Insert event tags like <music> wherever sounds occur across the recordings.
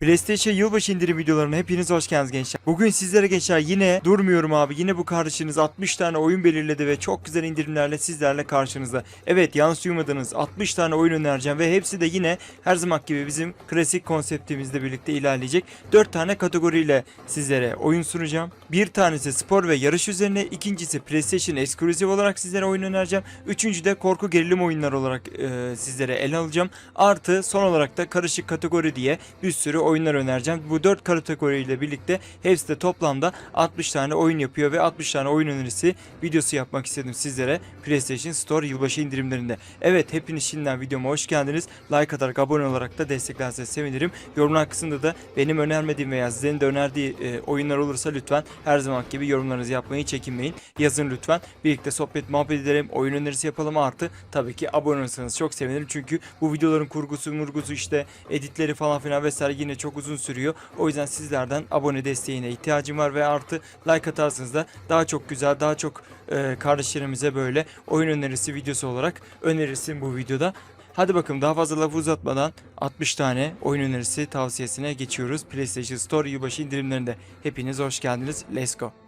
PlayStation yılbaşı indirim videolarına hepiniz hoş geldiniz gençler. Bugün sizlere gençler yine durmuyorum abi. Yine bu kardeşiniz 60 tane oyun belirledi ve çok güzel indirimlerle sizlerle karşınızda. Evet yanlış duymadınız 60 tane oyun önereceğim ve hepsi de yine her zaman gibi bizim klasik konseptimizle birlikte ilerleyecek. 4 tane kategoriyle sizlere oyun sunacağım. Bir tanesi spor ve yarış üzerine, ikincisi PlayStation eksklusif olarak sizlere oyun önereceğim. Üçüncü de korku gerilim oyunları olarak e, sizlere ele alacağım. Artı son olarak da karışık kategori diye bir sürü oyunlar önereceğim. Bu 4 kategoriyle birlikte hepsi de toplamda 60 tane oyun yapıyor ve 60 tane oyun önerisi videosu yapmak istedim sizlere PlayStation Store yılbaşı indirimlerinde. Evet hepiniz şimdiden videoma hoş geldiniz. Like atarak abone olarak da desteklerseniz sevinirim. Yorumlar kısmında da benim önermediğim veya sizlerin de önerdiği e, oyunlar olursa lütfen her zaman gibi yorumlarınızı yapmayı çekinmeyin. Yazın lütfen. Birlikte sohbet muhabbet edelim. Oyun önerisi yapalım artı tabii ki abone olursanız çok sevinirim. Çünkü bu videoların kurgusu, murgusu işte editleri falan filan vesaire yine çok uzun sürüyor. O yüzden sizlerden abone desteğine ihtiyacım var ve artı like atarsanız da daha çok güzel, daha çok e, kardeşlerimize böyle oyun önerisi videosu olarak önerirsin bu videoda. Hadi bakalım daha fazla lafı uzatmadan 60 tane oyun önerisi tavsiyesine geçiyoruz. PlayStation Store yılbaşı indirimlerinde. Hepiniz hoş geldiniz. Let's go.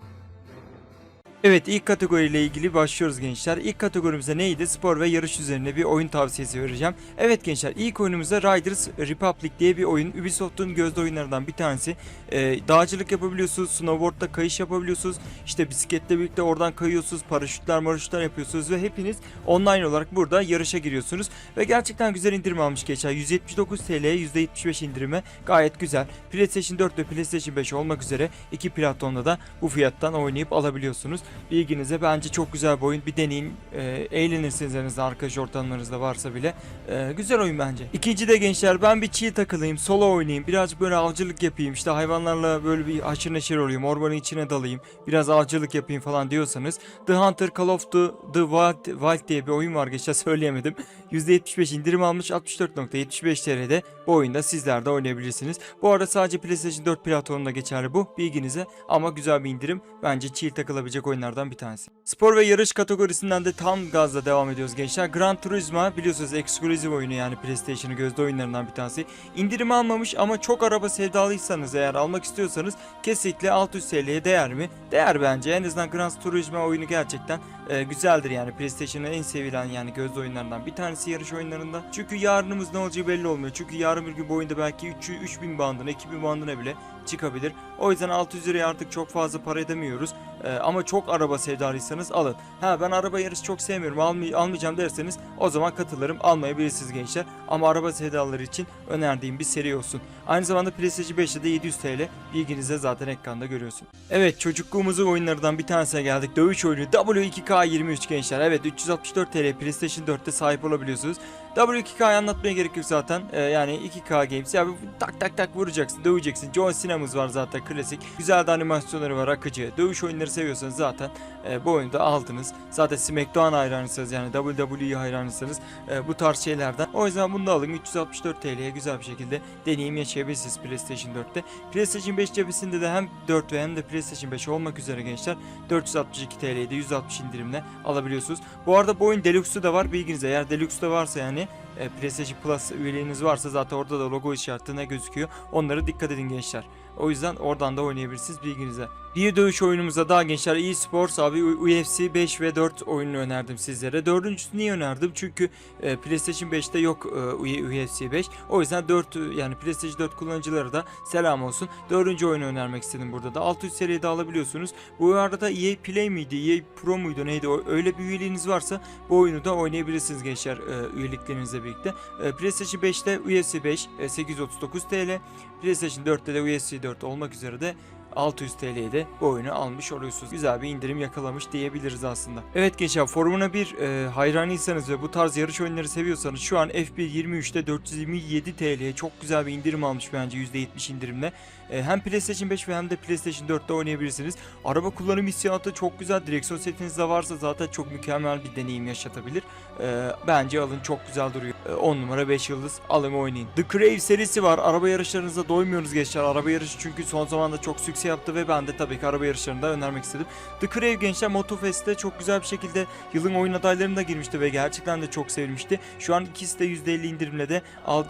Evet ilk kategoriyle ilgili başlıyoruz gençler. İlk kategorimize neydi? Spor ve yarış üzerine bir oyun tavsiyesi vereceğim. Evet gençler ilk oyunumuzda Riders Republic diye bir oyun. Ubisoft'un gözde oyunlarından bir tanesi. Ee, dağcılık yapabiliyorsunuz, snowboardla kayış yapabiliyorsunuz. İşte bisikletle birlikte oradan kayıyorsunuz, paraşütler maraşütler yapıyorsunuz ve hepiniz online olarak burada yarışa giriyorsunuz. Ve gerçekten güzel indirim almış geçer. 179 TL'ye %75 indirime gayet güzel. PlayStation 4 ve PlayStation 5 olmak üzere iki platformda da bu fiyattan oynayıp alabiliyorsunuz. Bilginize bence çok güzel bir oyun. Bir deneyin. E, eğlenirsiniz aranızda arkadaş ortamlarınızda varsa bile. E, güzel oyun bence. İkinci de gençler ben bir chill takılayım. Solo oynayayım. Birazcık böyle avcılık yapayım. İşte hayvanlarla böyle bir haşır neşir olayım. Ormanın içine dalayım. Biraz avcılık yapayım falan diyorsanız. The Hunter Call of the, the Wild, Wild diye bir oyun var. Geçen <laughs> söyleyemedim. %75 indirim almış 64.75 TL'de bu oyunda sizler de oynayabilirsiniz. Bu arada sadece PlayStation 4 platformunda geçerli bu bilginize ama güzel bir indirim. Bence chill takılabilecek oyunlardan bir tanesi. Spor ve yarış kategorisinden de tam gazla devam ediyoruz gençler. Gran Turismo biliyorsunuz eksklusif oyunu yani PlayStation'ın gözde oyunlarından bir tanesi. İndirim almamış ama çok araba sevdalıysanız eğer almak istiyorsanız kesinlikle 600 TL'ye değer mi? Değer bence. En azından Gran Turismo oyunu gerçekten e, güzeldir yani PlayStation'ın en sevilen yani gözde oyunlarından bir tanesi yarış oyunlarında. Çünkü yarınımız ne olacağı belli olmuyor. Çünkü yarın bir gün bu oyunda belki 3 3000 bandına, 2000 bandına bile çıkabilir. O yüzden 600 liraya artık çok fazla para edemiyoruz. Ee, ama çok araba sevdalıysanız alın. Ha ben araba yarışı çok sevmiyorum almay- almayacağım derseniz o zaman katılırım almayabilirsiniz gençler. Ama araba sevdalıları için önerdiğim bir seri olsun. Aynı zamanda PlayStation 5'te de 700 TL bilginize zaten ekranda görüyorsun. Evet çocukluğumuzun oyunlarından bir tanesine geldik. Dövüş oyunu W2K23 gençler. Evet 364 TL PlayStation 4'te sahip olabiliyorsunuz. W2K'yı anlatmaya gerek yok zaten. Ee, yani 2K Games. Ya tak tak tak vuracaksın, döveceksin. John Cena'mız var zaten klasik. Güzel de animasyonları var akıcı. Dövüş oyunları seviyorsanız zaten e, bu oyunu da aldınız. Zaten SmackDown hayranıysanız yani WWE hayranıysanız e, bu tarz şeylerden. O yüzden bunu da alın. 364 TL'ye güzel bir şekilde deneyim yaşayabilirsiniz PlayStation 4'te. PlayStation 5 cebisinde de hem 4 ve hem de PlayStation 5 olmak üzere gençler 462 TL'ye de 160 indirimle alabiliyorsunuz. Bu arada bu oyun Deluxe'u da var bilginize. Eğer Deluxe'da varsa yani e, PlayStation Plus üyeliğiniz varsa zaten orada da logo işareti ne gözüküyor. Onlara dikkat edin gençler. O yüzden oradan da oynayabilirsiniz bilginize. Bir dövüş oyunumuza daha gençler eSports abi UFC 5 ve 4 oyununu önerdim sizlere. Dördüncüsü niye önerdim? Çünkü e, PlayStation 5'te yok e, UFC 5. O yüzden 4 e, yani PlayStation 4 kullanıcıları da selam olsun. Dördüncü oyunu önermek istedim burada da. 600 seride alabiliyorsunuz. Bu arada EA Play miydi? EA Pro muydu? Neydi? Öyle bir üyeliğiniz varsa bu oyunu da oynayabilirsiniz gençler e, üyeliklerinizle birlikte. E, PlayStation 5'te UFC 5 e, 839 TL. PlayStation 4'te de UFC 4 olmak üzere de 600 TL'ye de bu oyunu almış oluyorsunuz. Güzel bir indirim yakalamış diyebiliriz aslında. Evet gençler Formula 1 e, hayranıysanız ve bu tarz yarış oyunları seviyorsanız şu an F1 23'te 427 TL'ye çok güzel bir indirim almış bence %70 indirimle. E, hem PlayStation 5 ve hem de PlayStation 4'te oynayabilirsiniz. Araba kullanım hissiyatı çok güzel. Direksiyon setiniz de varsa zaten çok mükemmel bir deneyim yaşatabilir. E, bence alın çok güzel duruyor. E, 10 numara 5 yıldız alın oynayın. The Crave serisi var. Araba yarışlarınıza doymuyoruz gençler. Araba yarışı çünkü son zamanda çok sükse Deluxe yaptı ve ben de tabii ki araba yarışlarında önermek istedim. The Crave gençler Motofest'te çok güzel bir şekilde yılın oyun adaylarına girmişti ve gerçekten de çok sevilmişti. Şu an ikisi de %50 indirimle de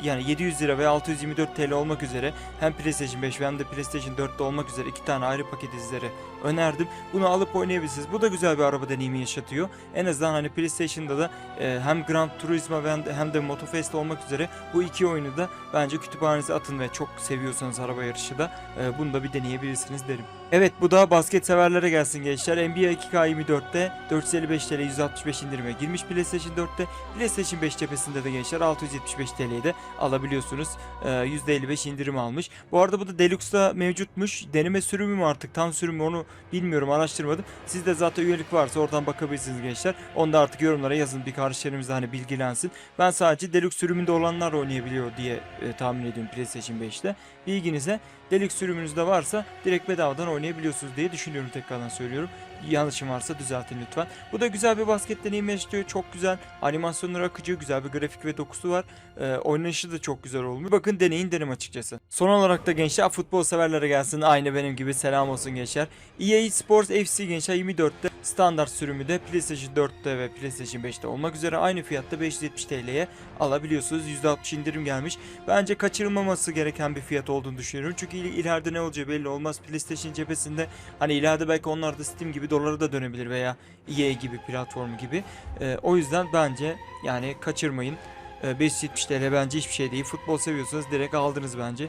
yani 700 lira ve 624 TL olmak üzere hem PlayStation 5 hem de PlayStation 4'te olmak üzere iki tane ayrı paketi sizlere önerdim. Bunu alıp oynayabilirsiniz. Bu da güzel bir araba deneyimi yaşatıyor. En azından hani PlayStation'da da e, hem Gran Turismo hem de, Motofest olmak üzere bu iki oyunu da bence kütüphanenize atın ve çok seviyorsanız araba yarışı da e, bunu da bir deneyebilirsiniz derim. Evet bu da basket severlere gelsin gençler. NBA 2K24'te 455 TL 165 indirime girmiş PlayStation 4'te. PlayStation 5 cephesinde de gençler 675 TL'ye de alabiliyorsunuz. Ee, %55 indirim almış. Bu arada bu da Deluxe'da mevcutmuş. Deneme sürümü mü artık tam sürümü onu bilmiyorum araştırmadım. Sizde zaten üyelik varsa oradan bakabilirsiniz gençler. Onu da artık yorumlara yazın bir kardeşlerimiz de hani bilgilensin. Ben sadece Deluxe sürümünde olanlar oynayabiliyor diye e, tahmin ediyorum PlayStation 5'te. Bilginize Deluxe sürümünüzde varsa direkt bedavadan oynayabiliyorsunuz diye düşünüyorum tekrardan söylüyorum. Yanlışım varsa düzeltin lütfen. Bu da güzel bir basket deneyimi yaşatıyor. Çok güzel. Animasyonları akıcı. Güzel bir grafik ve dokusu var. Ee, oynanışı da çok güzel olmuş. Bakın deneyin derim açıkçası. Son olarak da gençler futbol severlere gelsin. Aynı benim gibi selam olsun gençler. EA Sports FC gençler 24'te standart sürümü de PlayStation 4'te ve PlayStation 5'te olmak üzere aynı fiyatta 570 TL'ye alabiliyorsunuz. %60 indirim gelmiş. Bence kaçırılmaması gereken bir fiyat olduğunu düşünüyorum. Çünkü ileride ne olacağı belli olmaz. PlayStation cephesinde hani ileride belki onlar da Steam gibi dolara da dönebilir veya EA gibi platform gibi. Ee, o yüzden bence yani kaçırmayın. Ee, 570 TL bence hiçbir şey değil. Futbol seviyorsanız direkt aldınız bence.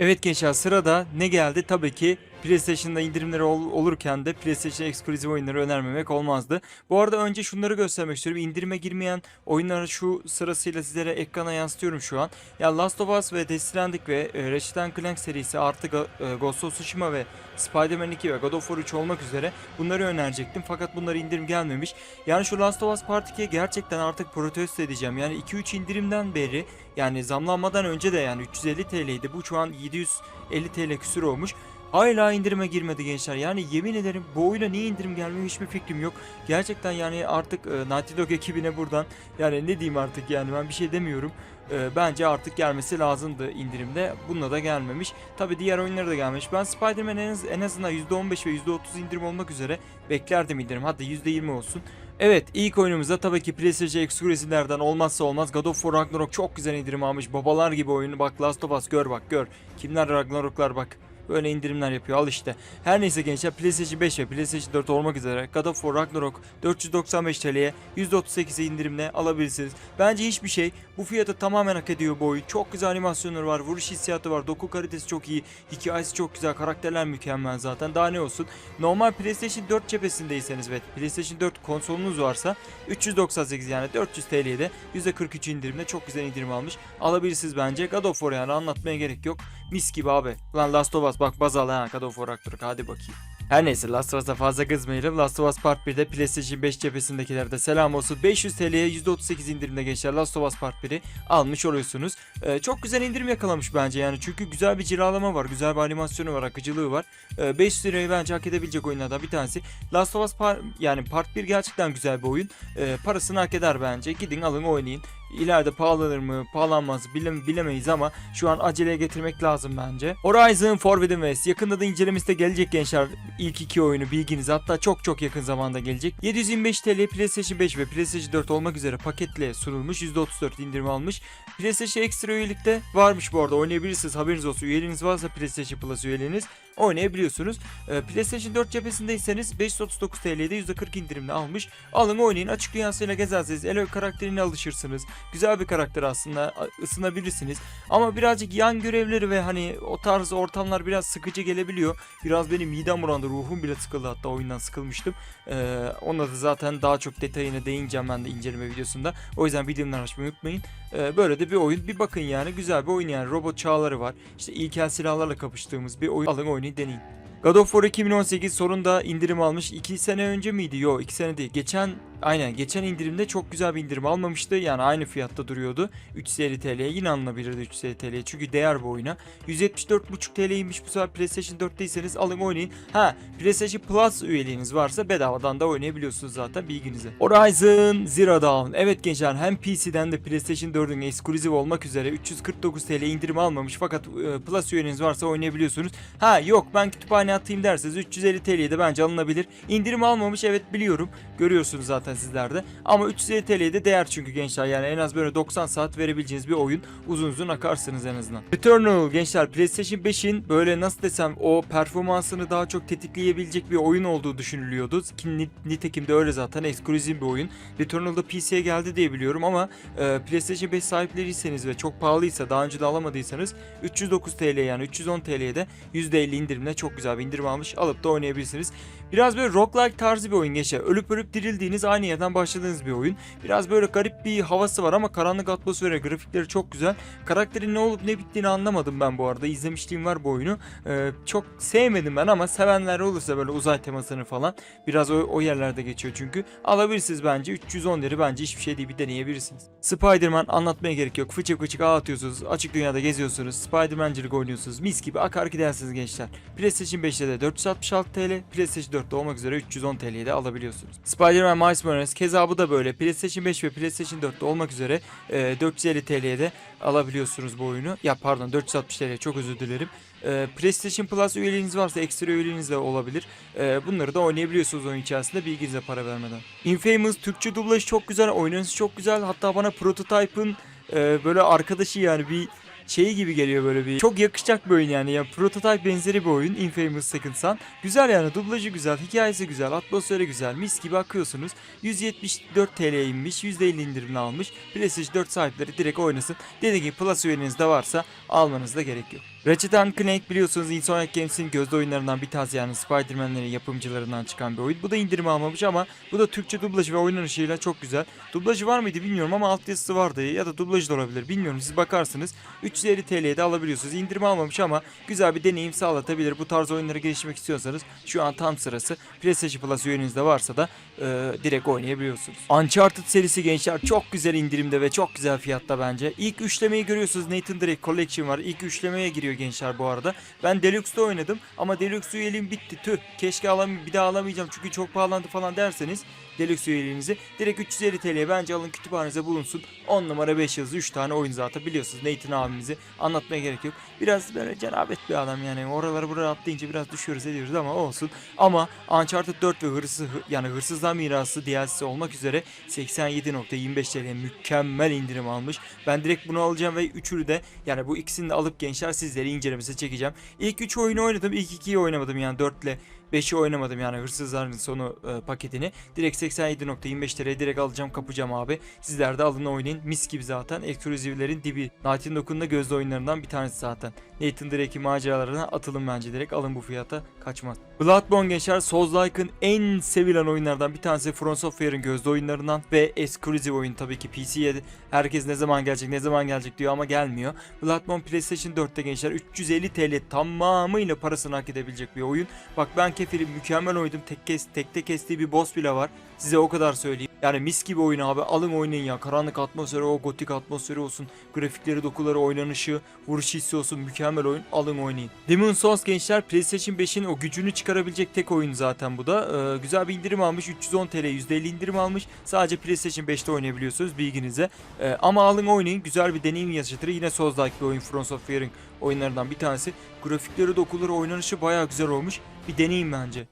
Evet gençler sırada ne geldi? Tabii ki PlayStation'da indirimleri ol- olurken de PlayStation eksklusif oyunları önermemek olmazdı. Bu arada önce şunları göstermek istiyorum. İndirime girmeyen oyunları şu sırasıyla sizlere ekrana yansıtıyorum şu an. Ya Last of Us ve Death Stranding ve e, Ratchet Clank serisi artı Go- e, Ghost of Tsushima ve Spider-Man 2 ve God of War 3 olmak üzere bunları önerecektim. Fakat bunlara indirim gelmemiş. Yani şu Last of Us Part 2'ye gerçekten artık protesto edeceğim. Yani 2-3 indirimden beri yani zamlanmadan önce de yani 350 TL'ydi. Bu şu an 750 TL küsür olmuş. Hala indirime girmedi gençler. Yani yemin ederim bu oyuna niye indirim gelmiyor hiçbir fikrim yok. Gerçekten yani artık e, Naughty Dog ekibine buradan yani ne diyeyim artık yani ben bir şey demiyorum. E, bence artık gelmesi lazımdı indirimde. Bununla da gelmemiş. Tabi diğer oyunlara da gelmiş. Ben Spider-Man en, az- en azından %15 ve %30 indirim olmak üzere beklerdim indirim. Hatta %20 olsun. Evet ilk oyunumuzda tabii ki PlayStation eksklusiflerden olmazsa olmaz God of War Ragnarok çok güzel indirim almış. Babalar gibi oyunu bak Last of Us gör bak gör. Kimler Ragnaroklar bak. Böyle indirimler yapıyor al işte. Her neyse gençler PlayStation 5 ve PlayStation 4 olmak üzere God of War Ragnarok 495 TL'ye %38'e indirimle alabilirsiniz. Bence hiçbir şey bu fiyatı tamamen hak ediyor bu oyun. Çok güzel animasyonları var, vuruş hissiyatı var, doku kalitesi çok iyi, hikayesi çok güzel, karakterler mükemmel zaten. Daha ne olsun. Normal PlayStation 4 cephesindeyseniz ve PlayStation 4 konsolunuz varsa 398 yani 400 TL'ye de %43 indirimle çok güzel indirim almış. Alabilirsiniz bence. God of War yani anlatmaya gerek yok. Mis gibi abi. Lan Last of Us bak baz al ha God of War hadi bakayım. Her neyse Last of Us'a fazla kızmayalım. Last of Us Part 1'de PlayStation 5 cephesindekilere de selam olsun. 500 TL'ye %38 indirimde gençler Last of Us Part 1'i almış oluyorsunuz. Ee, çok güzel indirim yakalamış bence yani. Çünkü güzel bir ciralama var. Güzel bir animasyonu var. Akıcılığı var. Ee, 500 lirayı bence hak edebilecek oyunlardan bir tanesi. Last of Us Part, yani Part 1 gerçekten güzel bir oyun. Ee, parasını hak eder bence. Gidin alın oynayın. İleride pahalanır mı pahalanmaz bile, bilemeyiz ama şu an aceleye getirmek lazım bence. Horizon Forbidden West yakında da incelemesi gelecek gençler. İlk iki oyunu bilginiz hatta çok çok yakın zamanda gelecek. 725 TL PlayStation 5 ve PlayStation 4 olmak üzere paketle sunulmuş. %34 indirim almış. PlayStation Extra üyelikte varmış bu arada oynayabilirsiniz haberiniz olsun. Üyeliğiniz varsa PlayStation Plus üyeliğiniz oynayabiliyorsunuz. Ee, PlayStation 4 cephesindeyseniz 539 TL'de %40 indirimle almış. Alın oynayın açık dünyasıyla gezersiniz. Eloy karakterine alışırsınız. Güzel bir karakter aslında ısınabilirsiniz. Ama birazcık yan görevleri ve hani o tarz ortamlar biraz sıkıcı gelebiliyor. Biraz benim midem bulandı ruhum bile sıkıldı hatta oyundan sıkılmıştım. Ee, ona da zaten daha çok detayına değineceğim ben de inceleme videosunda. O yüzden videomdan açmayı unutmayın. Ee, böyle de bir oyun bir bakın yani güzel bir oyun yani robot çağları var. İşte ilkel silahlarla kapıştığımız bir oyun. Alın oynayın 見てに行って God of War 2018 sonunda indirim almış. 2 sene önce miydi? Yok 2 sene değil. Geçen Aynen geçen indirimde çok güzel bir indirim almamıştı. Yani aynı fiyatta duruyordu. 350 TL'ye yine alınabilirdi 350 TL'ye. Çünkü değer bu oyuna. 174,5 TL'ymiş bu sefer PlayStation 4'teyseniz alın oynayın. Ha PlayStation Plus üyeliğiniz varsa bedavadan da oynayabiliyorsunuz zaten bilginize. Horizon Zero Dawn. Evet gençler hem PC'den de PlayStation 4'ün ekskluziv olmak üzere 349 TL indirim almamış fakat e, Plus üyeliğiniz varsa oynayabiliyorsunuz. Ha yok ben kütüphane atayım derseniz 350 TL'ye de bence alınabilir. İndirim almamış evet biliyorum. Görüyorsunuz zaten sizlerde. Ama 350 TL'ye de değer çünkü gençler yani en az böyle 90 saat verebileceğiniz bir oyun. Uzun uzun akarsınız en azından. Returnal gençler PlayStation 5'in böyle nasıl desem o performansını daha çok tetikleyebilecek bir oyun olduğu düşünülüyordu. Ki ni- nitekim de öyle zaten ekskluziv bir oyun. Returnal'da PC'ye geldi diye biliyorum ama e, PlayStation 5 sahipleriyseniz ve çok pahalıysa daha önce de alamadıysanız 309 TL yani 310 TL'ye de %50 indirimle çok güzel indirim almış alıp da oynayabilirsiniz. Biraz böyle roguelike tarzı bir oyun geçer. Ölüp ölüp dirildiğiniz aynı yerden başladığınız bir oyun. Biraz böyle garip bir havası var ama karanlık atmosferi, grafikleri çok güzel. Karakterin ne olup ne bittiğini anlamadım ben bu arada. İzlemişliğim var bu oyunu. Ee, çok sevmedim ben ama sevenler olursa böyle uzay temasını falan biraz o, o yerlerde geçiyor çünkü. Alabilirsiniz bence. 310 lira bence hiçbir şey değil bir deneyebilirsiniz. Spider-Man anlatmaya gerek yok. Fıçık fıçık ağ atıyorsunuz. Açık dünyada geziyorsunuz. Spider-Man'cilik oynuyorsunuz. Mis gibi akar gidersiniz gençler. PlayStation 5'te de 466 TL, PlayStation 4'te olmak üzere 310 TL'ye de alabiliyorsunuz. Spider-Man Miles Morales keza bu da böyle. PlayStation 5 ve PlayStation 4'te olmak üzere e, 450 TL'ye de alabiliyorsunuz bu oyunu. Ya pardon 460 TL çok özür dilerim. E, PlayStation Plus üyeliğiniz varsa ekstra üyeliğiniz de olabilir. E, bunları da oynayabiliyorsunuz oyun içerisinde bilginize para vermeden. Infamous Türkçe dublajı çok güzel, oynanışı çok güzel. Hatta bana Prototype'ın e, böyle arkadaşı yani bir şeyi gibi geliyor böyle bir. Çok yakışacak bir oyun yani. yani prototype benzeri bir oyun Infamous Second Son. Güzel yani dublajı güzel, hikayesi güzel, atmosferi güzel. Mis gibi akıyorsunuz. 174 TL'ye inmiş, %50 indirimle almış. PlayStation 4 sahipleri direkt oynasın. Dediğim gibi Plus üyeliğiniz de varsa almanız da gerek yok. Ratchet Clank biliyorsunuz Insomniac Games'in gözde oyunlarından bir tanesi yani Spider-Man'lerin yapımcılarından çıkan bir oyun. Bu da indirim almamış ama bu da Türkçe dublajı ve oynanışıyla çok güzel. Dublajı var mıydı bilmiyorum ama altyazısı vardı ya da dublajı da olabilir bilmiyorum siz bakarsınız. 350 TL'ye de alabiliyorsunuz. İndirim almamış ama güzel bir deneyim sağlatabilir. Bu tarz oyunları geliştirmek istiyorsanız şu an tam sırası. PlayStation Plus üyeniz de varsa da e, direkt oynayabiliyorsunuz. Uncharted serisi gençler çok güzel indirimde ve çok güzel fiyatta bence. İlk üçlemeyi görüyorsunuz. Nathan Drake Collection var. İlk üçlemeye giriyor gençler bu arada. Ben Deluxe'da oynadım ama Deluxe üyeliğim bitti. Tüh keşke alam bir daha alamayacağım çünkü çok pahalandı falan derseniz Deluxe üyeliğinizi direkt 350 TL'ye bence alın kütüphanenize bulunsun. 10 numara 5 yıldız 3 tane oyun zaten biliyorsunuz Nathan abimizi anlatmaya gerek yok. Biraz böyle cenabet bir adam yani oraları buraya atlayınca biraz düşüyoruz ediyoruz ama olsun. Ama Uncharted 4 ve hırsız yani hırsızlar mirası DLC'si olmak üzere 87.25 TL mükemmel indirim almış. Ben direkt bunu alacağım ve üçünü de yani bu ikisini de alıp gençler sizlere incelemesi çekeceğim. İlk 3 oyunu oynadım ilk 2'yi oynamadım yani 4 ile 5'i oynamadım yani hırsızların sonu e, paketini. Direkt 87.25 TL direkt alacağım kapacağım abi. Sizler de alın oynayın. Mis gibi zaten. Ekskluzivlerin dibi. Naughty Dog'un da gözde oyunlarından bir tanesi zaten. Nathan Drake'in maceralarına atılın bence direkt. Alın bu fiyata kaçmaz. Bloodborne gençler Souls-like'ın en sevilen oyunlardan bir tanesi From Software'ın gözde oyunlarından ve ekskluziv oyun tabii ki PC'ye herkes ne zaman gelecek ne zaman gelecek diyor ama gelmiyor. Bloodborne PlayStation 4'te gençler 350 TL tamamıyla parasını hak edebilecek bir oyun. Bak ben kefilim mükemmel oynadım. Tek kes, tekte kestiği bir boss bile var. Size o kadar söyleyeyim. Yani mis gibi oyun abi. Alın oynayın ya. Karanlık atmosferi, o gotik atmosferi olsun. Grafikleri, dokuları, oynanışı, vuruş hissi olsun. Mükemmel oyun. Alın oynayın. Demon Souls gençler PlayStation 5'in o gücünü çıkarabilecek tek oyun zaten bu da. Ee, güzel bir indirim almış. 310 TL %50 indirim almış. Sadece PlayStation 5'te oynayabiliyorsunuz bilginize. Ee, ama alın oynayın. Güzel bir deneyim yaşatır. Yine Souls-like bir oyun. From Software'ın oyunlarından bir tanesi. Grafikleri, dokuları, oynanışı bayağı güzel olmuş. Bir deneyim bence.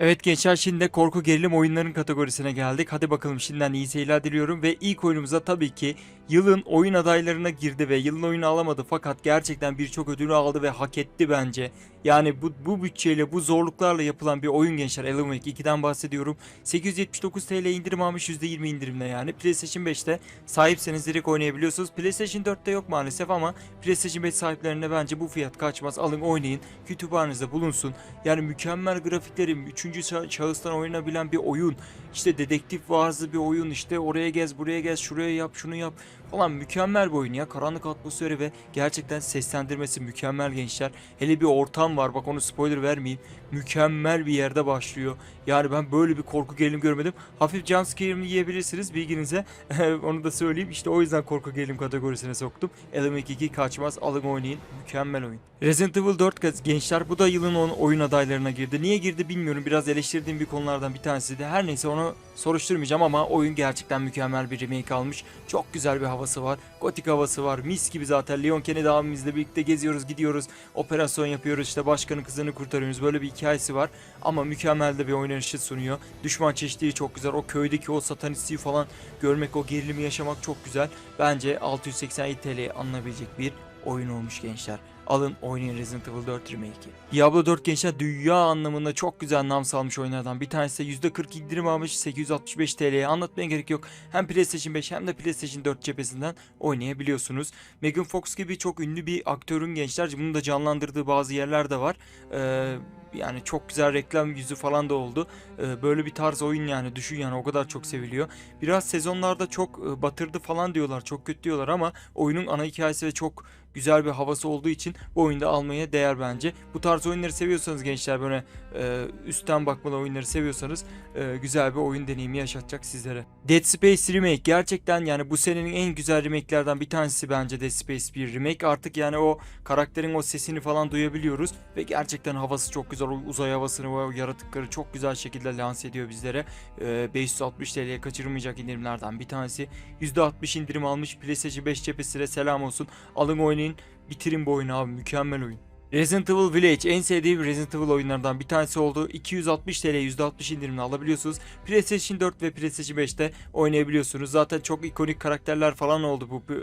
Evet gençler şimdi de korku gerilim oyunların kategorisine geldik. Hadi bakalım şimdiden iyi seyirler diliyorum ve ilk oyunumuza tabii ki yılın oyun adaylarına girdi ve yılın oyunu alamadı fakat gerçekten birçok ödülü aldı ve hak etti bence. Yani bu, bu bütçeyle bu zorluklarla yapılan bir oyun gençler Alan Wake 2'den bahsediyorum. 879 TL indirim almış %20 indirimle yani. PlayStation 5'te sahipseniz direkt oynayabiliyorsunuz. PlayStation 4'te yok maalesef ama PlayStation 5 sahiplerine bence bu fiyat kaçmaz. Alın oynayın. Kütüphanenizde bulunsun. Yani mükemmel grafikleri, 3. şahıstan oynanabilen bir oyun. İşte dedektif varzı bir oyun. İşte oraya gez, buraya gez, şuraya yap, şunu yap. Falan mükemmel bir oyun ya. Karanlık atmosferi ve gerçekten seslendirmesi mükemmel gençler. Hele bir ortam var bak onu spoiler vermeyeyim. Mükemmel bir yerde başlıyor. Yani ben böyle bir korku gerilim görmedim. Hafif jumpscare mi yiyebilirsiniz bilginize. <laughs> onu da söyleyeyim. İşte o yüzden korku gerilim kategorisine soktum. Element 2 kaçmaz alın oynayın. Mükemmel oyun. Resident Evil 4 gaz- gençler bu da yılın oyun adaylarına girdi. Niye girdi bilmiyorum. Biraz eleştirdiğim bir konulardan bir tanesi de. Her neyse onu soruşturmayacağım ama oyun gerçekten mükemmel bir remake almış. Çok güzel bir havası var. Gotik havası var. Mis gibi zaten. Leon Kennedy abimizle birlikte geziyoruz, gidiyoruz. Operasyon yapıyoruz. işte başkanın kızını kurtarıyoruz. Böyle bir hikayesi var. Ama mükemmel de bir oynanışı sunuyor. Düşman çeşitliği çok güzel. O köydeki o satanistliği falan görmek, o gerilimi yaşamak çok güzel. Bence 687 TL'ye alınabilecek bir oyun olmuş gençler. Alın oynayın Resident Evil 4 Remake'i. Diablo 4 gençler dünya anlamında çok güzel nam salmış oyunlardan. Bir tanesi de %40 indirim almış 865 TL'ye anlatmaya gerek yok. Hem PlayStation 5 hem de PlayStation 4 cephesinden oynayabiliyorsunuz. Megan Fox gibi çok ünlü bir aktörün gençler bunu da canlandırdığı bazı yerler de var. Ee, yani çok güzel reklam yüzü falan da oldu. Ee, böyle bir tarz oyun yani düşün yani o kadar çok seviliyor. Biraz sezonlarda çok e, batırdı falan diyorlar. Çok kötü diyorlar ama oyunun ana hikayesi ve çok güzel bir havası olduğu için bu oyunda almaya değer bence. Bu tarz oyunları seviyorsanız gençler böyle e, üstten bakmalı oyunları seviyorsanız e, güzel bir oyun deneyimi yaşatacak sizlere. Dead Space Remake gerçekten yani bu senenin en güzel remake'lerden bir tanesi bence Dead Space 1 remake. Artık yani o karakterin o sesini falan duyabiliyoruz ve gerçekten havası çok güzel. O uzay havasını ve yaratıkları çok güzel şekilde lanse ediyor bizlere. E, 560 TL'ye kaçırılmayacak indirimlerden bir tanesi. %60 indirim almış PlayStation 5 cephesine selam olsun. Alın oynayın bitirin bu oyunu abi mükemmel oyun. Resident Evil Village en sevdiğim Resident Evil oyunlardan bir tanesi oldu. 260 TL %60 indirimle alabiliyorsunuz. PlayStation 4 ve PlayStation 5'te oynayabiliyorsunuz. Zaten çok ikonik karakterler falan oldu bu e,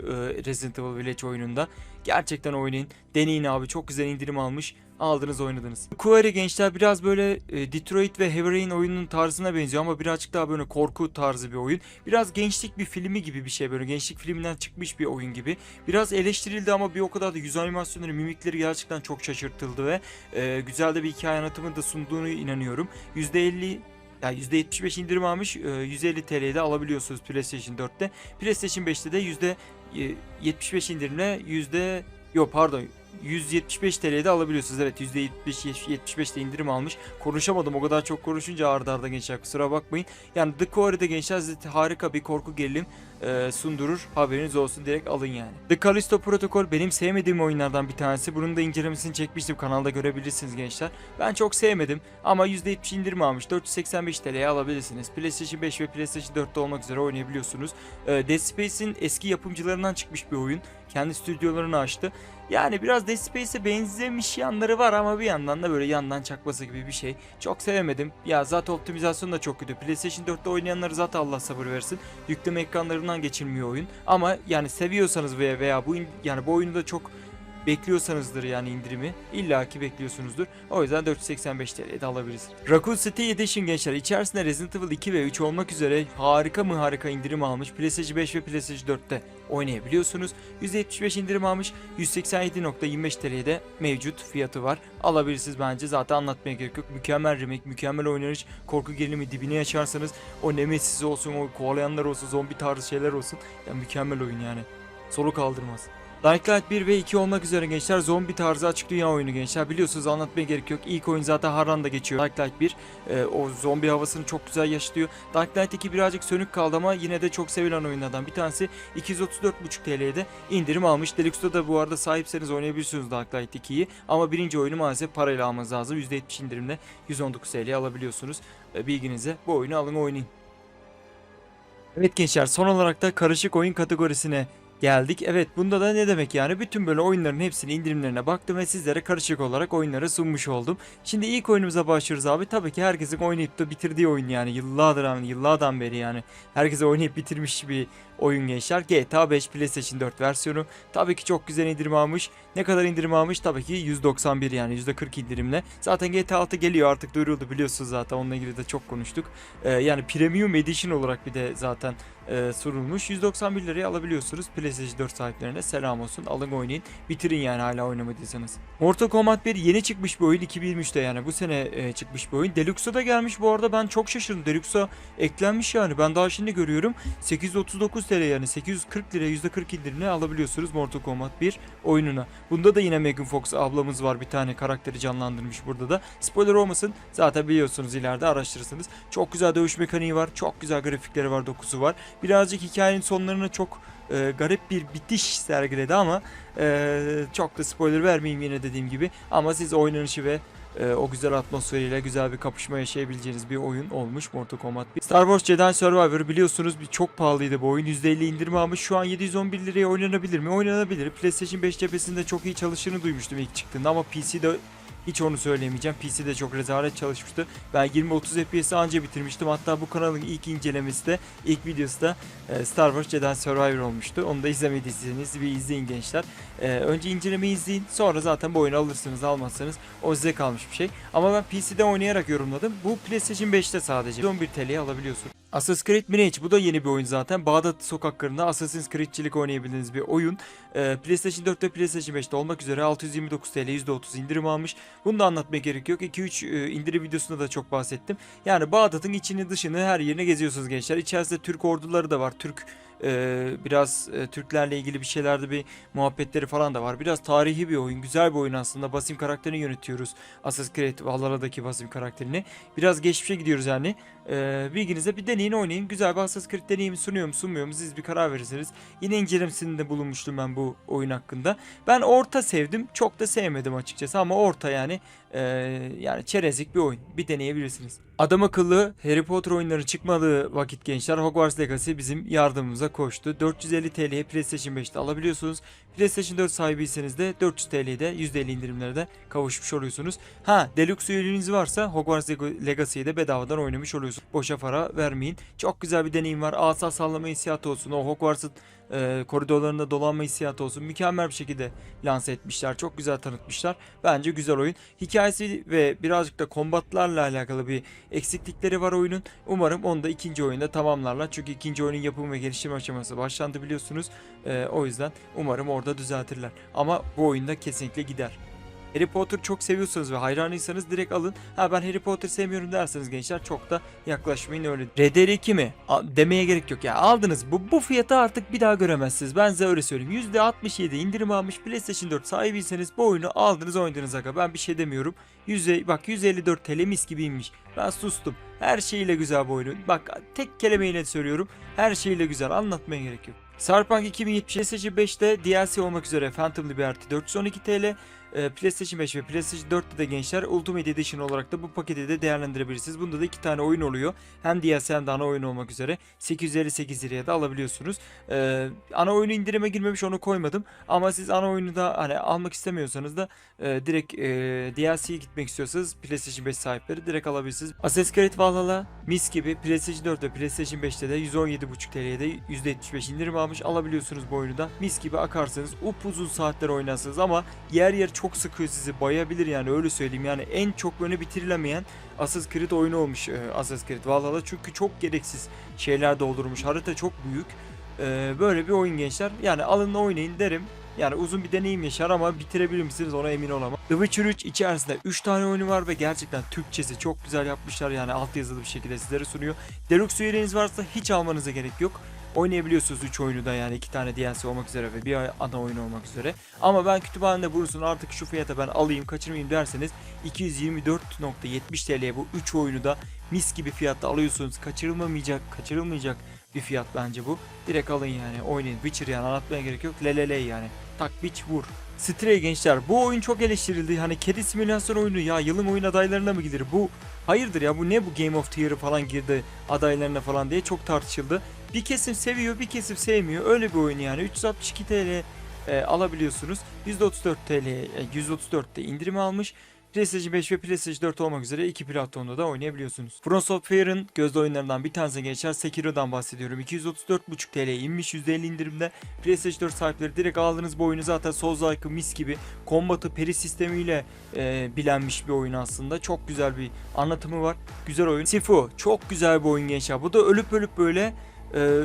Resident Evil Village oyununda. Gerçekten oynayın. Deneyin abi. Çok güzel indirim almış. Aldınız oynadınız. Quarry gençler biraz böyle e, Detroit ve Heavy oyunun tarzına benziyor ama birazcık daha böyle korku tarzı bir oyun. Biraz gençlik bir filmi gibi bir şey böyle gençlik filminden çıkmış bir oyun gibi. Biraz eleştirildi ama bir o kadar da yüz animasyonları, mimikleri gerçekten çok şaşırtıldı ve e, güzel de bir hikaye anlatımı da sunduğunu inanıyorum. %50 yani %75 indirim almış. e, 150 TL'de alabiliyorsunuz PlayStation 4'te. PlayStation 5'te de yüzde e, %75 indirimle yüzde yok pardon 175 TL'de alabiliyorsunuz. Evet %75 75 de indirim almış. Konuşamadım o kadar çok konuşunca arda arda gençler kusura bakmayın. Yani The Quarry'de gençler size harika bir korku gerilim e, sundurur. Haberiniz olsun direkt alın yani. The Callisto Protocol benim sevmediğim oyunlardan bir tanesi. Bunun da incelemesini çekmiştim kanalda görebilirsiniz gençler. Ben çok sevmedim ama %70 indirim almış. 485 TL'ye alabilirsiniz. PlayStation 5 ve PlayStation 4'te olmak üzere oynayabiliyorsunuz. E, Dead Space'in eski yapımcılarından çıkmış bir oyun. Kendi stüdyolarını açtı. Yani biraz Dead Space'e benzemiş yanları var ama bir yandan da böyle yandan çakması gibi bir şey. Çok sevemedim. Ya zaten optimizasyon da çok kötü. PlayStation 4'te oynayanları zaten Allah sabır versin. Yükleme ekranlarından geçilmiyor oyun. Ama yani seviyorsanız veya veya bu yani bu oyunu da çok bekliyorsanızdır yani indirimi. İlla ki bekliyorsunuzdur. O yüzden 485 TL'ye de alabilirsiniz. Raccoon City Edition gençler içerisinde Resident Evil 2 ve 3 olmak üzere harika mı harika indirim almış. PlayStation 5 ve PlayStation 4'te oynayabiliyorsunuz. %75 indirim almış. 187.25 TL'ye de mevcut fiyatı var. Alabilirsiniz bence. Zaten anlatmaya gerek yok. Mükemmel remake, mükemmel oynanış. Korku gerilimi dibine yaşarsanız o Nemesis olsun, o kovalayanlar olsun, zombi tarzı şeyler olsun. Ya mükemmel oyun yani. Soluk kaldırmaz. Dying Light 1 ve 2 olmak üzere gençler zombi tarzı açık dünya oyunu gençler. Biliyorsunuz anlatmaya gerek yok. İlk oyun zaten Harran'da geçiyor. Dying Light 1 e, o zombi havasını çok güzel yaşatıyor. Dying Light 2 birazcık sönük kaldı ama yine de çok sevilen oyunlardan bir tanesi. 234,5 TL'ye de indirim almış. Deluxe'da da bu arada sahipseniz oynayabilirsiniz Dying Light 2'yi. Ama birinci oyunu maalesef parayla almanız lazım. %70 indirimle 119 TL alabiliyorsunuz. E, bilginize bu oyunu alın oynayın. Evet gençler son olarak da karışık oyun kategorisine geldik. Evet bunda da ne demek yani bütün böyle oyunların hepsini indirimlerine baktım ve sizlere karışık olarak oyunları sunmuş oldum. Şimdi ilk oyunumuza başlıyoruz abi. Tabii ki herkesin oynayıp da bitirdiği oyun yani yıllardır yıllardan beri yani herkese oynayıp bitirmiş bir oyun gençler. GTA 5 PlayStation 4 versiyonu. Tabii ki çok güzel indirim almış. Ne kadar indirim almış? Tabii ki 191 yani %40 indirimle. Zaten GTA 6 geliyor artık duyuruldu biliyorsunuz zaten onunla ilgili de çok konuştuk. Ee, yani Premium Edition olarak bir de zaten e, sunulmuş. 191 liraya alabiliyorsunuz. PlayStation 4 sahiplerine selam olsun. Alın oynayın. Bitirin yani hala oynamadıysanız. Mortal Kombat 1 yeni çıkmış bir oyun 2023'te yani bu sene e, çıkmış bir oyun. Deluxe'a da gelmiş bu arada ben çok şaşırdım. Deluxe'a eklenmiş yani ben daha şimdi görüyorum. 839 830 TL yani 840 liraya %40 indirimle alabiliyorsunuz Mortal Kombat 1 oyununa. Bunda da yine Megan Fox ablamız var bir tane karakteri canlandırmış burada da. Spoiler olmasın zaten biliyorsunuz ileride araştırırsınız. Çok güzel dövüş mekaniği var. Çok güzel grafikleri var, dokusu var. Birazcık hikayenin sonlarına çok e, garip bir bitiş sergiledi ama e, çok da spoiler vermeyeyim yine dediğim gibi. Ama siz oynanışı ve e, o güzel atmosferiyle güzel bir kapışma yaşayabileceğiniz bir oyun olmuş Mortal Kombat 1. Star Wars Jedi Survivor biliyorsunuz bir çok pahalıydı bu oyun. %50 indirme almış. Şu an 711 liraya oynanabilir mi? Oynanabilir. PlayStation 5 cephesinde çok iyi çalıştığını duymuştum ilk çıktığında ama PC'de hiç onu söyleyemeyeceğim. PC'de çok rezalet çalışmıştı. Ben 20-30 FPS anca bitirmiştim. Hatta bu kanalın ilk incelemesi de, ilk videosu da e, Star Wars Jedi Survivor olmuştu. Onu da izlemediyseniz bir izleyin gençler. E, önce incelemeyi izleyin. Sonra zaten bu oyunu alırsınız almazsanız o size kalmış bir şey. Ama ben PC'de oynayarak yorumladım. Bu PlayStation 5'te sadece. 11 TL'ye alabiliyorsun. Assassin's Creed Mirage bu da yeni bir oyun zaten. Bağdat sokaklarında Assassin's Creed'çilik oynayabildiğiniz bir oyun. Ee, PlayStation 4 ve PlayStation 5'te olmak üzere 629 TL %30 indirim almış. Bunu da anlatmaya gerek yok. 2-3 e, indirim videosunda da çok bahsettim. Yani Bağdat'ın içini dışını her yerine geziyorsunuz gençler. İçerisinde Türk orduları da var. Türk e, biraz e, Türklerle ilgili bir şeylerde bir muhabbetleri falan da var. Biraz tarihi bir oyun. Güzel bir oyun aslında. Basim karakterini yönetiyoruz. Assassin's Creed Valhalla'daki Basim karakterini. Biraz geçmişe gidiyoruz yani. E, bilginize bir deneyin oynayın. Güzel bir Assassin's Creed deneyimi sunuyor mu sunmuyor mu siz bir karar verirsiniz. Yine incelemesinde bulunmuştum ben bu oyun hakkında. Ben orta sevdim. Çok da sevmedim açıkçası ama orta yani e, yani çerezlik bir oyun. Bir deneyebilirsiniz. Adam akıllı Harry Potter oyunları çıkmadığı vakit gençler Hogwarts Legacy bizim yardımımıza koştu. 450 TL'ye PlayStation 5'te alabiliyorsunuz. PlayStation 4 sahibiyseniz de 400 TL'de %50 indirimlere de kavuşmuş oluyorsunuz. Ha Deluxe üyeliğiniz varsa Hogwarts Leg- Legacy'yi de bedavadan oynamış oluyorsunuz. Boşa para vermeyin. Çok güzel bir deneyim var. Asa sallama hissiyatı olsun. O Hogwarts'ın e, koridorlarında dolanma hissiyatı olsun. Mükemmel bir şekilde lanse etmişler. Çok güzel tanıtmışlar. Bence güzel oyun. Hikayesi ve birazcık da kombatlarla alakalı bir eksiklikleri var oyunun. Umarım onu da ikinci oyunda tamamlarlar. Çünkü ikinci oyunun yapım ve gelişim aşaması başlandı biliyorsunuz. E, o yüzden umarım orada düzeltirler. Ama bu oyunda kesinlikle gider. Harry Potter çok seviyorsanız ve hayranıysanız direkt alın. Ha ben Harry Potter sevmiyorum derseniz gençler çok da yaklaşmayın öyle. RDR2 mi? A- demeye gerek yok ya. Aldınız bu bu fiyatı artık bir daha göremezsiniz. Ben size öyle söyleyeyim. %67 indirim almış PlayStation 4 sahibiyseniz bu oyunu aldınız oynadınız aga. Ben bir şey demiyorum. Yüze, bak 154 TL mis gibi inmiş. Ben sustum. Her şeyiyle güzel bu oyun. Bak tek kelimeyle söylüyorum. Her şeyiyle güzel. Anlatmaya gerek yok. Cyberpunk 2070 PlayStation 5'te DLC olmak üzere Phantom Liberty 412 TL, e, PlayStation 5 ve PlayStation 4'te de gençler Ultimate Edition olarak da bu paketi de değerlendirebilirsiniz. Bunda da iki tane oyun oluyor. Hem DLC hem de ana oyun olmak üzere 858 liraya da alabiliyorsunuz. E, ana oyunu indirime girmemiş onu koymadım. Ama siz ana oyunu da hani almak istemiyorsanız da e, direkt e, DLC'ye gitmek istiyorsanız PlayStation 5 sahipleri direkt alabilirsiniz. Assassin's Creed Valhalla mis gibi PlayStation 4 ve PlayStation 5'te de 117,5 TL'ye de %75 indirim almış alabiliyorsunuz bu oyunu da. Mis gibi akarsınız. Upuzun saatler oynarsınız ama yer yer çok sıkıyor sizi. Bayabilir yani öyle söyleyeyim. Yani en çok böyle bitirilemeyen Assassin's Creed oyunu olmuş e, Assassin's Creed Valhalla. Çünkü çok gereksiz şeyler doldurmuş. Harita çok büyük. E, böyle bir oyun gençler. Yani alın oynayın derim. Yani uzun bir deneyim yaşar ama bitirebilir misiniz ona emin olamam. The Witcher 3 içerisinde 3 tane oyunu var ve gerçekten Türkçesi çok güzel yapmışlar. Yani alt yazılı bir şekilde sizlere sunuyor. Deluxe üyeliğiniz varsa hiç almanıza gerek yok. Oynayabiliyorsunuz 3 oyunu da yani 2 tane DLC olmak üzere ve bir ana oyun olmak üzere. Ama ben kütüphanede bulunsun artık şu fiyata ben alayım kaçırmayayım derseniz 224.70 TL'ye bu 3 oyunu da mis gibi fiyatta alıyorsunuz. Kaçırılmayacak, kaçırılmayacak bir fiyat bence bu. Direkt alın yani oynayın. Witcher yani anlatmaya gerek yok. Lelele yani. Tak biç vur. Stray gençler bu oyun çok eleştirildi. Hani kedi simülasyon oyunu ya yılın oyun adaylarına mı gider? Bu hayırdır ya bu ne bu Game of the Year'ı falan girdi adaylarına falan diye çok tartışıldı. Bir kesim seviyor bir kesim sevmiyor. Öyle bir oyun yani. 362 TL e, alabiliyorsunuz. 134 TL, e, 134'te indirim almış. PlayStation 5 ve PlayStation 4 olmak üzere iki platformda da oynayabiliyorsunuz. From Software'ın gözde oyunlarından bir tanesi geçer. Sekiro'dan bahsediyorum. 234,5 TL inmiş %50 indirimde. PlayStation 4 sahipleri direkt aldığınız bu oyunu zaten Souls-like'ı mis gibi kombatı peri sistemiyle e, bilenmiş bir oyun aslında. Çok güzel bir anlatımı var. Güzel oyun. Sifu çok güzel bir oyun gençler. Bu da ölüp ölüp böyle e,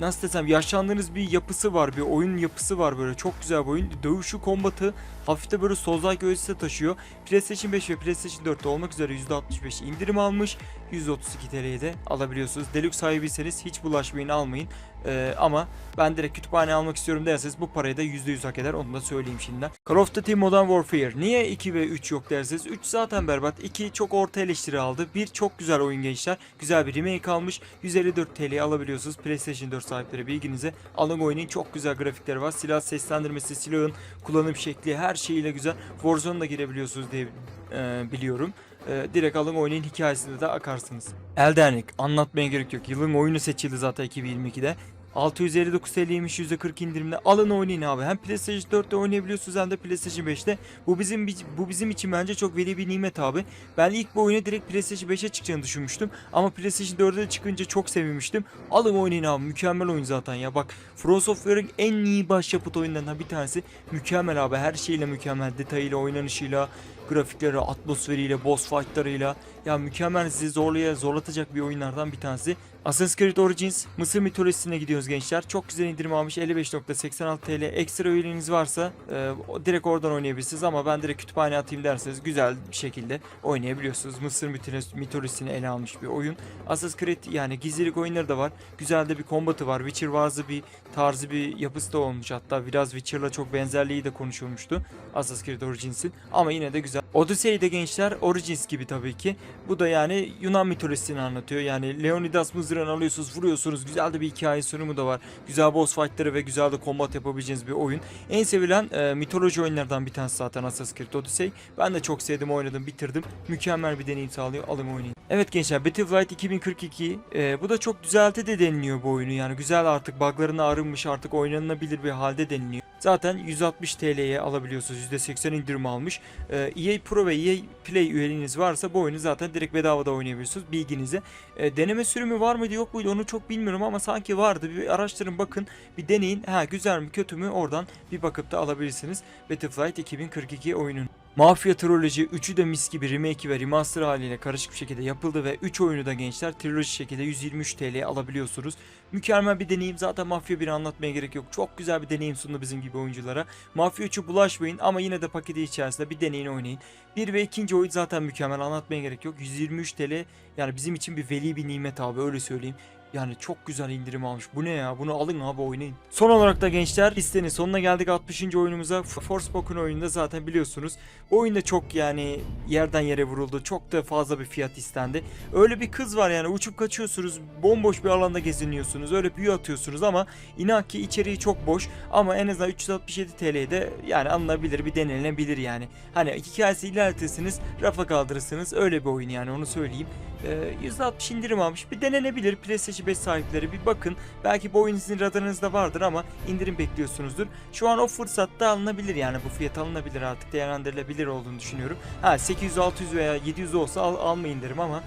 nasıl desem yaşlandığınız bir yapısı var. Bir oyun yapısı var böyle. Çok güzel bir oyun. Dövüşü, kombatı hafif de böyle Souls-like öğesine taşıyor. PlayStation 5 ve PlayStation 4'te olmak üzere %65 indirim almış. 132 TL'ye de alabiliyorsunuz. Deluxe sahibiyseniz hiç bulaşmayın almayın. Ee, ama ben direkt kütüphane almak istiyorum derseniz bu parayı da %100 hak eder onu da söyleyeyim şimdiden. Call of Duty Modern Warfare niye 2 ve 3 yok derseniz 3 zaten berbat 2 çok orta eleştiri aldı 1 çok güzel oyun gençler güzel bir remake almış 154 TL'ye alabiliyorsunuz PlayStation 4 sahipleri bilginize alın oynayın çok güzel grafikleri var silah seslendirmesi silahın kullanım şekli her şeyiyle güzel Warzone'da girebiliyorsunuz diye e, biliyorum. E, direkt alın oynayın hikayesinde de akarsınız. Elden Ring anlatmaya gerek yok. Yılın oyunu seçildi zaten 2022'de. 659 TL'ymiş %40 indirimle alın oynayın abi. Hem PlayStation 4'te oynayabiliyorsunuz hem de PlayStation 5'te. Bu bizim bu bizim için bence çok veli bir nimet abi. Ben ilk bu oyunu direkt PlayStation 5'e çıkacağını düşünmüştüm. Ama PlayStation 4'e çıkınca çok sevinmiştim. Alın oynayın abi. Mükemmel oyun zaten ya. Bak From Software'ın en iyi başyapıt oyunlarından bir tanesi. Mükemmel abi. Her şeyle mükemmel. Detayıyla, oynanışıyla, grafikleri, atmosferiyle, boss fightlarıyla. Ya mükemmel sizi zorlaya zorlatacak bir oyunlardan bir tanesi. Assassin's Creed Origins Mısır mitolojisine gidiyoruz gençler. Çok güzel indirim almış 55.86 TL. Ekstra üyeliğiniz varsa e, direkt oradan oynayabilirsiniz ama ben direkt kütüphane atayım derseniz güzel bir şekilde oynayabiliyorsunuz. Mısır mitolo- mitolojisini ele almış bir oyun. Assassin's Creed yani gizlilik oyunları da var. Güzel de bir kombatı var. Witcher bazı bir tarzı bir yapısı da olmuş. Hatta biraz Witcher'la çok benzerliği de konuşulmuştu. Assassin's Creed Origins'in ama yine de güzel. Odyssey'de gençler Origins gibi tabii ki. Bu da yani Yunan mitolojisini anlatıyor. Yani Leonidas mızrağını alıyorsunuz, vuruyorsunuz. Güzel de bir hikaye sunumu da var. Güzel boss fight'ları ve güzel de combat yapabileceğiniz bir oyun. En sevilen e, mitoloji oyunlardan bir tanesi zaten Assassin's Creed Odyssey. Ben de çok sevdim, oynadım, bitirdim. Mükemmel bir deneyim sağlıyor. Alın oynayın. Evet gençler Battlefield 2042. e, bu da çok düzelti de deniliyor bu oyunu. Yani güzel artık buglarına arınmış artık oynanılabilir bir halde deniliyor. Zaten 160 TL'ye alabiliyorsunuz. %80 indirim almış. Ee, EA Pro ve EA Play üyeliğiniz varsa bu oyunu zaten direkt bedavada oynayabiliyorsunuz bilginize. Ee, deneme sürümü var mıydı yok muydu onu çok bilmiyorum ama sanki vardı. Bir araştırın bakın bir deneyin. Ha güzel mi kötü mü oradan bir bakıp da alabilirsiniz. Battlefield 2042 oyunun. Mafya Trilogy 3'ü de mis gibi remake ve remaster haliyle karışık bir şekilde yapıldı ve 3 oyunu da gençler triloji şekilde 123 TL'ye alabiliyorsunuz. Mükemmel bir deneyim zaten Mafya 1'i anlatmaya gerek yok. Çok güzel bir deneyim sundu bizim gibi oyunculara. Mafya 3'ü bulaşmayın ama yine de paketi içerisinde bir deneyin oynayın. 1 ve 2. oyun zaten mükemmel anlatmaya gerek yok. 123 TL yani bizim için bir veli bir nimet abi öyle söyleyeyim. Yani çok güzel indirim almış. Bu ne ya? Bunu alın abi oynayın. Son olarak da gençler listenin sonuna geldik 60. oyunumuza. Forspoken oyununda zaten biliyorsunuz. Oyunda çok yani yerden yere vuruldu. Çok da fazla bir fiyat istendi. Öyle bir kız var yani uçup kaçıyorsunuz. Bomboş bir alanda geziniyorsunuz. Öyle büyü atıyorsunuz ama inan ki içeriği çok boş. Ama en azından 367 TL'de yani alınabilir bir denilebilir yani. Hani hikayesi ilerletirsiniz rafa kaldırırsınız. Öyle bir oyun yani onu söyleyeyim. Ee, %60 indirim almış. Bir denenebilir. PlayStation 5 sahipleri bir bakın. Belki bu oyun sizin radarınızda vardır ama indirim bekliyorsunuzdur. Şu an o fırsatta alınabilir yani bu fiyat alınabilir artık değerlendirilebilir olduğunu düşünüyorum. Ha 800, 600 veya 700 olsa al, almayın derim ama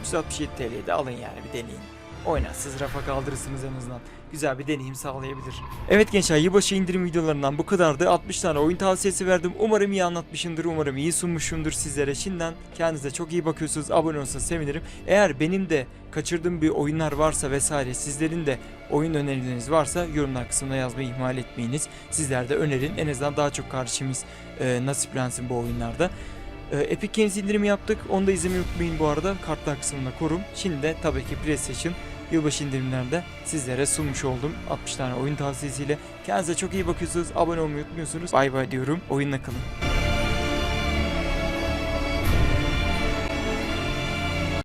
367 TL'ye de alın yani bir deneyin. Oynarsız rafa kaldırırsınız en azından. Güzel bir deneyim sağlayabilir. Evet gençler yılbaşı indirim videolarından bu kadardı. 60 tane oyun tavsiyesi verdim. Umarım iyi anlatmışımdır. Umarım iyi sunmuşumdur sizlere. Şimdiden kendinize çok iyi bakıyorsunuz. Abone olursanız sevinirim. Eğer benim de kaçırdığım bir oyunlar varsa vesaire sizlerin de oyun önerileriniz varsa yorumlar kısmına yazmayı ihmal etmeyiniz. Sizler de önerin. En azından daha çok kardeşimiz e, nasiplensin bu oyunlarda. E, Epic Games indirimi yaptık. Onu da izlemeyi unutmayın bu arada. Kartlar kısmında korum. Şimdi de tabii ki PlayStation yılbaşı indirimlerinde sizlere sunmuş oldum. 60 tane oyun tavsiyesiyle. Kendinize çok iyi bakıyorsunuz. Abone olmayı unutmuyorsunuz. Bay bay diyorum. Oyunla kalın.